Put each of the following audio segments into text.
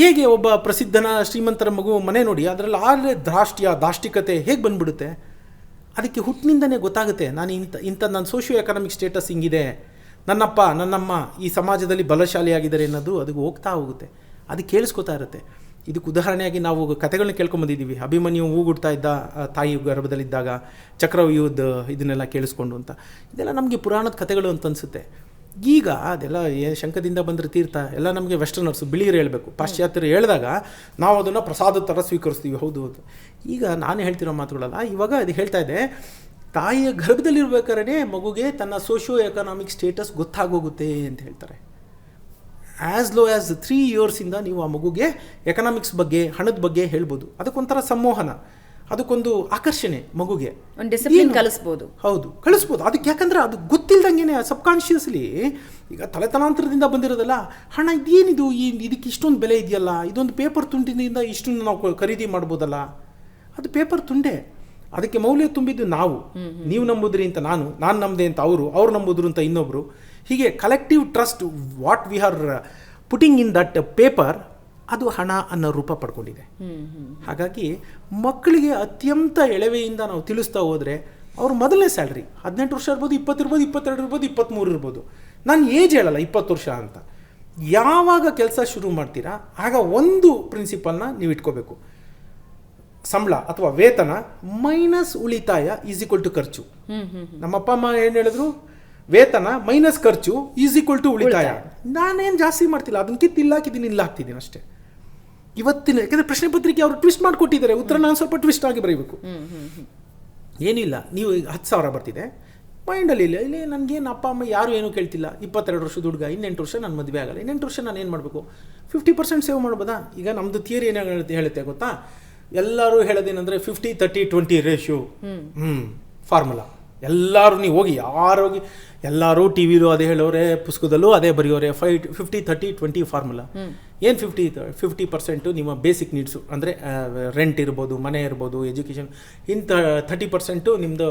ಹೇಗೆ ಒಬ್ಬ ಪ್ರಸಿದ್ಧನ ಶ್ರೀಮಂತರ ಮಗು ಮನೆ ನೋಡಿ, ಅದರಲ್ಲಿ ಆದರೆ ಧಾಷ್ಟ್ಯ ದಾಷ್ಟಿಕತೆ ಹೇಗೆ ಬಂದ್ಬಿಡುತ್ತೆ? ಅದಕ್ಕೆ ಹುಟ್ಟಿನಿಂದನೇ ಗೊತ್ತಾಗುತ್ತೆ, ನಾನು ಇಂಥ ಇಂಥ ನನ್ನ ಸೋಷಿಯೋ ಎಕನಾಮಿಕ್ ಸ್ಟೇಟಸ್ ಹಿಂಗಿದೆ. ನನ್ನಪ್ಪ, ನನ್ನಮ್ಮ ಈ ಸಮಾಜದಲ್ಲಿ ಬಲಶಾಲಿಯಾಗಿದ್ದಾರೆ ಅನ್ನೋದು ಅದಕ್ಕೆ ಹೋಗ್ತಾ ಹೋಗುತ್ತೆ. ಅದು ಕೇಳಿಸ್ಕೊತಾ ಇರುತ್ತೆ. ಇದಕ್ಕೆ ಉದಾಹರಣೆಯಾಗಿ ನಾವು ಕತೆಗಳನ್ನ ಕೇಳ್ಕೊಂಬಂದಿದ್ದೀವಿ ಅಭಿಮನ್ಯು ಹೂಗುಡ್ತಾ ಇದ್ದ ತಾಯಿ ಗರ್ಭದಲ್ಲಿದ್ದಾಗ ಚಕ್ರವ್ಯೂಹದ ಇದನ್ನೆಲ್ಲ ಕೇಳಿಸ್ಕೊಂಡು ಅಂತ. ಇದೆಲ್ಲ ನಮಗೆ ಪುರಾಣದ ಕಥೆಗಳು ಅಂತ ಅನಿಸುತ್ತೆ. ಈಗ ಅದೆಲ್ಲ ಶಂಕದಿಂದ ಬಂದರೆ ತೀರ್ಥ, ಎಲ್ಲ ನಮಗೆ ವೆಸ್ಟರ್ನರ್ಸು ಬಿಳಿಯರು ಹೇಳಬೇಕು. ಪಾಶ್ಚಾತ್ಯರು ಹೇಳಿದಾಗ ನಾವು ಅದನ್ನು ಪ್ರಸಾದದ ಥರ ಸ್ವೀಕರಿಸ್ತೀವಿ. ಹೌದು ಹೌದು. ಈಗ ನಾನು ಹೇಳ್ತಿರೋ ಮಾತುಗಳಲ್ಲ, ಇವಾಗ ಅದು ಹೇಳ್ತಾ ಇದೆ, ತಾಯಿಯ ಗರ್ಭದಲ್ಲಿರ್ಬೇಕಾದ್ರೆ ಮಗುಗೆ ತನ್ನ ಸೋಷಿಯೋ ಎಕನಾಮಿಕ್ ಸ್ಟೇಟಸ್ ಗೊತ್ತಾಗೋಗುತ್ತೆ ಅಂತ ಹೇಳ್ತಾರೆ. ಆ್ಯಸ್ ಲೋ ಆ್ಯಸ್ ತ್ರೀ ಇಯರ್ಸಿಂದ ನೀವು ಆ ಮಗುಗೆ ಎಕನಾಮಿಕ್ಸ್ ಬಗ್ಗೆ, ಹಣದ ಬಗ್ಗೆ ಹೇಳ್ಬೋದು. ಅದಕ್ಕೊಂಥರ ಸಂಮೋಹನ. ಅದಕ್ಕೊಂದು ಆಕರ್ಷಣೆ ಮಗುಗೆ. ಡಿಸಿಪ್ಲಿನ್? ಕಲಿಸ್ಬೋದು. ಹೌದು ಕಳಿಸ್ಬೋದು ಅದಕ್ಕೆ ಯಾಕಂದ್ರೆ ಅದು ಗೊತ್ತಿಲ್ದಂಗೆ ಸಬ್ಕಾನ್ಷಿಯಸ್ಲಿ ಈಗ ತಲೆತಲಾಂತರದಿಂದ ಬಂದಿರೋದಲ್ಲ ಹಣ ಇದೇನಿದು? ಈ ಇದಕ್ಕೆ ಇಷ್ಟೊಂದು ಬೆಲೆ ಇದೆಯಲ್ಲ? ಇದೊಂದು ಪೇಪರ್ ತುಂಡಿನಿಂದ ಇಷ್ಟೊಂದು ನಾವು ಖರೀದಿ ಮಾಡ್ಬೋದಲ್ಲ? ಅದು ಪೇಪರ್ ತುಂಡೆ. ಅದಕ್ಕೆ ಮೌಲ್ಯ ತುಂಬಿದ್ದು ನಾವು. ನೀವು ನಂಬುದ್ರಿ ಅಂತ ನಾನು ನಾನು ನಂಬದೆ ಅಂತ ಅವರು ಅವ್ರು ನಂಬುದ್ರು ಅಂತ ಇನ್ನೊಬ್ರು. ಹೀಗೆ collective trust what we are putting in that paper ಅದು ಹಣ ಅನ್ನೋ ರೂಪ ಪಡ್ಕೊಂಡಿದೆ. ಹಾಗಾಗಿ ಮಕ್ಕಳಿಗೆ ಅತ್ಯಂತ ಎಳವೆಯಿಂದ ನಾವು ತಿಳಿಸ್ತಾ ಹೋದರೆ ಅವ್ರ ಮೊದಲನೇ ಸ್ಯಾಲ್ರಿ ಹದಿನೆಂಟು ವರ್ಷ ಇರ್ಬೋದು ಇಪ್ಪತ್ತು ಇರ್ಬೋದು ಇಪ್ಪತ್ತೆರಡು ಇರ್ಬೋದು ಇಪ್ಪತ್ತ್ಮೂರು ಇರ್ಬೋದು. ನಾನು ಏಜ್ ಹೇಳಲ್ಲ ಇಪ್ಪತ್ತು ವರ್ಷ ಅಂತ. ಯಾವಾಗ ಕೆಲಸ ಶುರು ಮಾಡ್ತೀರಾ ಆಗ ಒಂದು ಪ್ರಿನ್ಸಿಪಲ್ನ ನೀವು ಇಟ್ಕೋಬೇಕು. ಸಂಬಳ ಅಥವಾ ವೇತನ ಮೈನಸ್ ಉಳಿತಾಯ ಈಸ್ ಈಕ್ವಲ್ ಟು ಖರ್ಚು. ನಮ್ಮ ಅಪ್ಪ ಅಮ್ಮ ಏನು ಹೇಳಿದ್ರು? ವೇತನ ಮೈನಸ್ ಖರ್ಚು ಈಸ್ ಈಕ್ವಲ್ ಟು ಉಳಿತಾಯ. ನಾನೇನು ಜಾಸ್ತಿ ಮಾಡ್ತಿಲ್ಲ ಅದನ್ನ ಕಿತ್ತಿಲ್ಲ ಕಿದ್ದೀನಿ ಇಲ್ಲ ಹಾಕ್ತಿದ್ದೀನಿ ಅಷ್ಟೇ. ಇವತ್ತಿನ ಯಾಕಂದ್ರೆ ಪ್ರಶ್ನೆ ಪತ್ರಿಕೆ ಅವರು ಟ್ವಿಸ್ಟ್ ಮಾಡಿಕೊಟ್ಟಿದ್ದಾರೆ ಉತ್ತರ ನಾನು ಸ್ವಲ್ಪ ಟ್ವಿಸ್ಟ್ ಆಗಿ ಬರೀಬೇಕು. ಏನಿಲ್ಲ ನೀವು ಈಗ ಹತ್ತು ಸಾವಿರ ಬರ್ತಿದೆ. ಮೈಂಡಲ್ಲಿ ಇಲ್ಲ ಇಲ್ಲಿ ನನಗೇನು ಅಪ್ಪ ಅಮ್ಮ ಯಾರು ಏನೂ ಕೇಳ್ತಿಲ್ಲ. ಇಪ್ಪತ್ತೆರಡು ವರ್ಷದ ಹುಡುಗ ಇನ್ನೆಂಟು ವರ್ಷ ನಾನು ಮದುವೆ ಆಗಲ್ಲ. ಇನ್ನೆಂಟು ವರ್ಷ ನಾನು ಏನು ಮಾಡಬೇಕು? ಫಿಫ್ಟಿ ಪರ್ಸೆಂಟ್ ಸೇವ್ ಮಾಡ್ಬೋದಾ? ಈಗ ನಮ್ಮದು ಥಿಯರಿ ಏನು ಹೇಳುತ್ತೆ ಹೇಳುತ್ತೆ ಗೊತ್ತಾ? ಎಲ್ಲರೂ ಹೇಳೋದೇನೆಂದರೆ ಫಿಫ್ಟಿ ತರ್ಟಿ ಟ್ವೆಂಟಿ ರೇಷ್ಯೂ ಹ್ಞೂ ಫಾರ್ಮುಲಾ ಎಲ್ಲರೂ ನೀವು ಹೋಗಿ ಯಾರು ಹೋಗಿ ಎಲ್ಲರೂ ಟಿ ವಿಲೂ ಅದೇ ಹೇಳೋರೆ ಪುಸ್ತಕದಲ್ಲೂ ಅದೇ ಬರೆಯೋರೆ ಫೈ ಫಿಫ್ಟಿ ತರ್ಟಿ ಟ್ವೆಂಟಿ ಫಾರ್ಮುಲಾ ಏನು ಫಿಫ್ಟಿ ಫಿಫ್ಟಿ ಪರ್ಸೆಂಟು ನಿಮ್ಮ ಬೇಸಿಕ್ ನೀಡ್ಸು ಅಂದರೆ ರೆಂಟ್ ಇರ್ಬೋದು ಮನೆ ಇರ್ಬೋದು ಎಜುಕೇಷನ್ ಇಂಥ ಥರ್ಟಿ ಪರ್ಸೆಂಟು ನಿಮ್ಮದು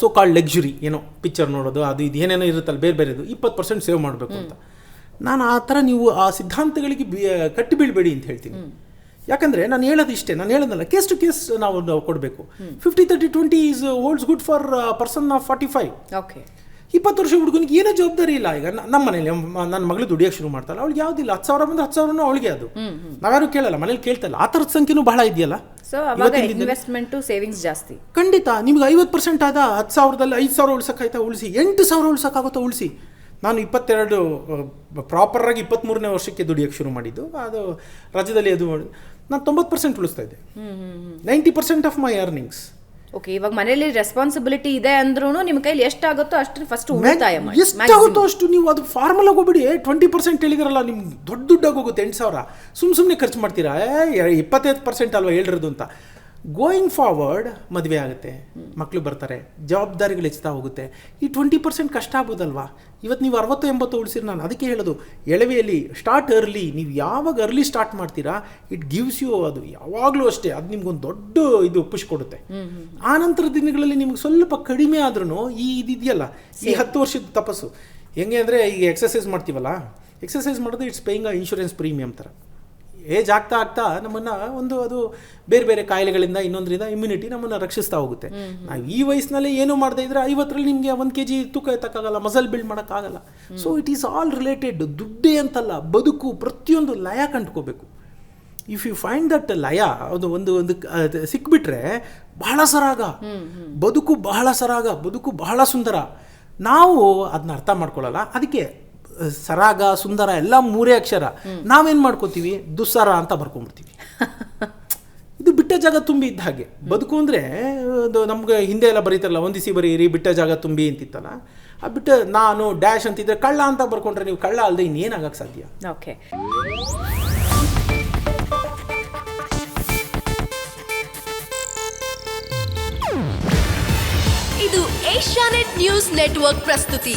ಸೋ ಕಾಲ್ಡ್ ಲಗ್ಜುರಿ ಏನೋ ಪಿಕ್ಚರ್ ನೋಡೋದು ಅದು ಇದು ಏನೇನೋ ಇರುತ್ತಲ್ಲ ಬೇರೆ ಬೇರೆದು ಇಪ್ಪತ್ತು ಪರ್ಸೆಂಟ್ ಸೇವ್ ಮಾಡಬೇಕು ಅಂತ. ನಾನು ಆ ಥರ ನೀವು ಆ ಸಿದ್ಧಾಂತಗಳಿಗೆ ಬಿ ಕಟ್ಟಿ ಬೀಳ್ಬೇಡಿ ಅಂತ ಹೇಳ್ತೀನಿ. ಯಾಕಂದರೆ ನಾನು ಹೇಳೋದು ಇಷ್ಟೇ ನಾನು ಹೇಳೋದಲ್ಲ ಕೇಸ್ ಟು ಕೇಸ್ ನಾವು ಕೊಡಬೇಕು. Fifty thirty twenty is holds good for person of forty five okay ಇಪ್ಪತ್ತು ವರ್ಷ ಹುಡುಗನಿಗೆ ಏನೋ ಜವಾಬ್ದಾರಿ ಇಲ್ಲ. ಈಗ ನಮ್ಮ ಮನೇಲಿ ನನ್ನ ಮಗಳು ದುಡಿಯೋಕೆ ಶುರು ಮಾಡ್ತಾಳೆ ಅವಳಿಗೆ ಯಾವುದಿಲ್ಲ ಹತ್ತು ಸಾವಿರ ಬಂದ್ರೆ ಹತ್ತು ಸಾವಿರನೂ ಅವಳಿಗೆ ಅದು. ನಾವ್ಯಾರು ಕೇಳಲ್ಲ ಮನೇಲಿ ಕೇಳ್ತಲ್ಲ ಆ ಥರದ ಸಂಖ್ಯೆನೂ ಬಹಳ ಇದೆಯಲ್ಲ? ಇನ್ವೆಸ್ಟ್ಮೆಂಟು ಸೇವಿಂಗ್ಸ್ ಜಾಸ್ತಿ. ಖಂಡಿತ ನಿಮ್ಗೆ ಐವತ್ತು ಪರ್ಸೆಂಟ್ ಆದ ಹತ್ತು ಸಾವಿರದಲ್ಲಿ ಐದು ಸಾವಿರ ಉಳ್ಸೋಕ್ಕಾಯ್ತಾ? ಉಳಿಸಿ. ಎಂಟು ಸಾವಿರ ಉಳ್ಸೋಕ್ಕಾಗುತ್ತಾ ಉಳಿಸಿ. ನಾನು ಇಪ್ಪತ್ತೆರಡು ಪ್ರಾಪರಾಗಿ ಇಪ್ಪತ್ತ್ಮೂರನೇ ವರ್ಷಕ್ಕೆ ದುಡಿಯೋಕ್ಕೆ ಶುರು ಮಾಡಿದ್ದು. ಅದು ರಾಜ್ಯದಲ್ಲಿ ಅದು ನಾನು ತೊಂಬತ್ತು ಪರ್ಸೆಂಟ್ ಉಳಿಸ್ತಾ ಇದ್ದೆ. Ninety percent of my earnings okay ಇವಾಗ ಮನೆಯಲ್ಲಿ ರೆಸ್ಪಾನ್ಸಿಬಿಲಿಟಿ ಇದೆ ಅಂದ್ರೂ ನಿಮ್ಮ ಕೈಲಿ ಎಷ್ಟಾಗುತ್ತೋ ಅಷ್ಟು ಫಸ್ಟ್ ಉಳಿತಾಯ ಮಾಡಿ ಎಷ್ಟಾಗುತ್ತೋ ಅಷ್ಟು ನೀವು ಅದು ಫಾರ್ಮಲ್ ಹೋಗ್ಬಿಡಿ. ಟ್ವೆಂಟಿ ಪರ್ಸೆಂಟ್ ಹೇಳಿದಿರಲ್ಲ ನಿಮ್ಗೆ ದೊಡ್ಡ ದುಡ್ಡಾಗಿ ಹೋಗುತ್ತೆ ಎಂಟು ಸಾವಿರ. ಸುಮ್ಮ ಸುಮ್ಮನೆ ಖರ್ಚು ಮಾಡ್ತೀರಾ? ಇಪ್ಪತ್ತೈದು ಪರ್ಸೆಂಟ್ ಅಲ್ವಾ ಹೇಳಿರೋದು ಅಂತ. ಗೋಯಿಂಗ್ ಫಾರ್ವರ್ಡ್ ಮದುವೆ ಆಗುತ್ತೆ. ಮಕ್ಕಳು ಬರ್ತಾರೆ. ಜವಾಬ್ದಾರಿಗಳು ಹೆಚ್ಚುತ್ತಾ ಹೋಗುತ್ತೆ. ಈ ಟ್ವೆಂಟಿ ಪರ್ಸೆಂಟ್ ಕಷ್ಟ ಆಗ್ಬೋದಲ್ವಾ ಇವತ್ತು ನೀವು ಅರವತ್ತು ಎಂಬತ್ತು ಉಳಿಸಿರಿ ನಾನು ಅದಕ್ಕೆ ಹೇಳೋದು. ಎಳವೆಯಲ್ಲಿ ಸ್ಟಾರ್ಟ್ ಅರ್ಲಿ ನೀವು ಯಾವಾಗ ಅರ್ಲಿ ಸ್ಟಾರ್ಟ್ ಮಾಡ್ತೀರಾ ಇಟ್ ಗಿವ್ಸ್ ಯು ಅದು ಯಾವಾಗಲೂ ಅಷ್ಟೇ ಅದು ನಿಮ್ಗೊಂದು ದೊಡ್ಡ ಇದು ಪುಷ್ ಕೊಡುತ್ತೆ. ಆ ನಂತರ ದಿನಗಳಲ್ಲಿ ನಿಮ್ಗೆ ಸ್ವಲ್ಪ ಕಡಿಮೆ ಆದ್ರೂ ಈ ಇದಿದೆಯಲ್ಲ ಈ ಹತ್ತು ವರ್ಷದ ತಪಸ್ಸು. ಹೆಂಗೆ ಅಂದರೆ ಈಗ ಎಕ್ಸಸೈಸ್ ಮಾಡ್ತೀವಲ್ಲ ಎಕ್ಸಸೈಸ್ ಮಾಡೋದು it's paying a insurance premium ಥರ ಏಜ್ ಆಗ್ತಾ ಆಗ್ತಾ ನಮ್ಮನ್ನು ಒಂದು ಅದು ಬೇರೆ ಬೇರೆ ಕಾಯಿಲೆಗಳಿಂದ ಇನ್ನೊಂದರಿಂದ ಇಮ್ಯುನಿಟಿ ನಮ್ಮನ್ನು ರಕ್ಷಿಸ್ತಾ ಹೋಗುತ್ತೆ. ನಾವು ಈ ವಯಸ್ಸಿನಲ್ಲಿ ಏನು ಮಾಡದೇ ಇದ್ರೆ ಐವತ್ತರಲ್ಲಿ ನಿಮಗೆ ಒಂದು ಕೆ ಜಿ ತೂಕ ಎತ್ತಕ್ಕಾಗಲ್ಲ ಮಸಲ್ ಬಿಲ್ಡ್ ಮಾಡೋಕ್ಕಾಗಲ್ಲ. So it is all related ದುಡ್ಡೇ ಅಂತಲ್ಲ ಬದುಕು ಪ್ರತಿಯೊಂದು ಲಯ ಕಂಡ್ಕೋಬೇಕು. ಇಫ್ ಯು ಫೈಂಡ್ ದಟ್ ಲಯ ಅದು ಒಂದು ಒಂದು ಸಿಕ್ಬಿಟ್ರೆ ಬಹಳ ಸರಾಗ. ಬದುಕು ಬಹಳ ಸರಾಗ ಬದುಕು ಬಹಳ ಸುಂದರ. ನಾವು ಅದನ್ನ ಅರ್ಥ ಮಾಡ್ಕೊಳ್ಳಲ್ಲ. ಅದಕ್ಕೆ ಸರಾಗ ಸುಂದರ ಎಲ್ಲ ಮೂರೇ ಅಕ್ಷರ. ನಾವೇನು ಮಾಡ್ಕೋತೀವಿ? ದುಸ್ಸರ ಅಂತ ಬರ್ಕೊಂಡ್ಬಿಡ್ತೀವಿ. ಇದು ಬಿಟ್ಟ ಜಾಗ ತುಂಬಿ ಇದ್ದ ಹಾಗೆ. ಬದುಕು ಅಂದರೆ ಅದು ನಮ್ಗೆ ಹಿಂದೆ ಎಲ್ಲ ಬರೀತಾರಲ್ಲ ಒಂದಿಸಿ ಬರೀರಿ ಬಿಟ್ಟ ಜಾಗ ತುಂಬಿ ಅಂತಿತ್ತಲ್ಲ ಆ ಬಿಟ್ಟ ನಾನು ಡ್ಯಾಶ್ ಅಂತಿದ್ರೆ ಕಳ್ಳ ಅಂತ ಬರ್ಕೊಂಡ್ರೆ ನೀವು ಕಳ್ಳ ಅಲ್ಲದೆ ಇನ್ನೇನಾಗಕ್ಕೆ ಸಾಧ್ಯ? ಓಕೆ. ಇದು ಏಷ್ಯಾನೆಟ್ ನ್ಯೂಸ್ ನೆಟ್ವರ್ಕ್ ಪ್ರಸ್ತುತಿ.